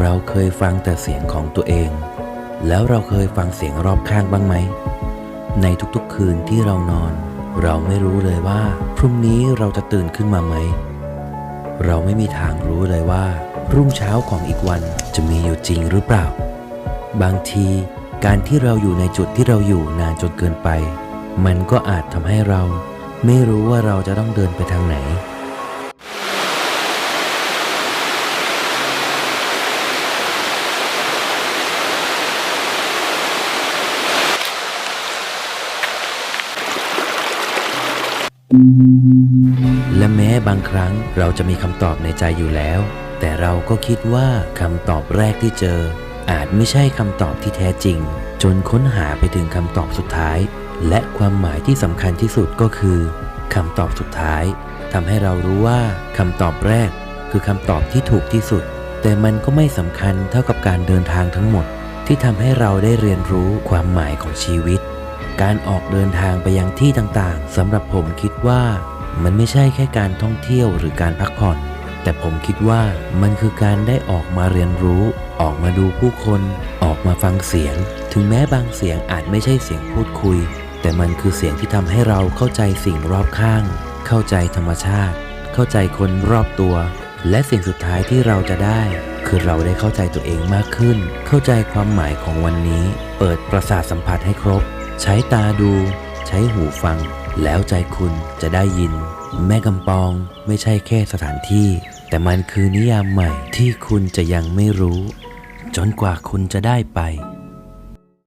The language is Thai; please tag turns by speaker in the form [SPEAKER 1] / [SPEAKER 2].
[SPEAKER 1] เราเคยฟังแต่เสียงของตัวเอง แล้วเราเคยฟังเสียงรอบข้างบ้างไหม ในทุกๆคืนที่เรานอน เราไม่รู้เลยว่า พรุ่งนี้เราจะตื่นขึ้นมาไหม เราไม่มีทางรู้เลยว่า รุ่งเช้าของอีกวันจะมีอยู่จริงหรือเปล่า บางทีการที่เราอยู่ในจุดที่เราอยู่นานจนเกินไป มันก็อาจทำให้เรา ไม่รู้ว่าเราจะต้องเดินไปทางไหน และแม้บางครั้งเราจะมีคำตอบในใจอยู่แล้ว แต่เราก็คิดว่าคำตอบแรกที่เจอ อาจไม่ใช่คำตอบที่แท้จริง จนค้นหาไปถึงคำตอบสุดท้าย และความหมายที่สำคัญที่สุดก็คือคำตอบสุดท้ายทำให้เรารู้ว่าคำตอบแรก คือคำตอบที่ถูกที่สุด แต่มันก็ไม่สำคัญเท่ากับการเดินทางทั้งหมด ที่ทำให้เราได้เรียนรู้ความหมายของชีวิต การออกเดินทางไปยังที่ต่างๆสำหรับผมคิดว่ามันไม่ใช่แค่การท่องเที่ยวหรือการพักผ่อน แต่ผมคิดว่ามันคือการได้ออกมาเรียนรู้ ออกมาดูผู้คน ออกมาฟังเสียง ถึงแม้บางเสียงอาจไม่ใช่เสียงพูดคุย แต่มันคือเสียงที่ทำให้เราเข้าใจสิ่งรอบข้าง เข้าใจธรรมชาติ เข้าใจคนรอบตัว และสิ่งสุดท้ายที่เราจะได้ คือเราได้เข้าใจตัวเองมากขึ้น เข้าใจความหมายของวันนี้ เปิดประสาทสัมผัสให้ครบ ใช้ตาดู ใช้หูฟัง แล้วใจคุณจะได้ยิน แม่กำปองไม่ใช่แค่สถานที่ แต่มันคือนิยามใหม่ที่คุณจะยังไม่รู้ จนกว่าคุณจะได้ไป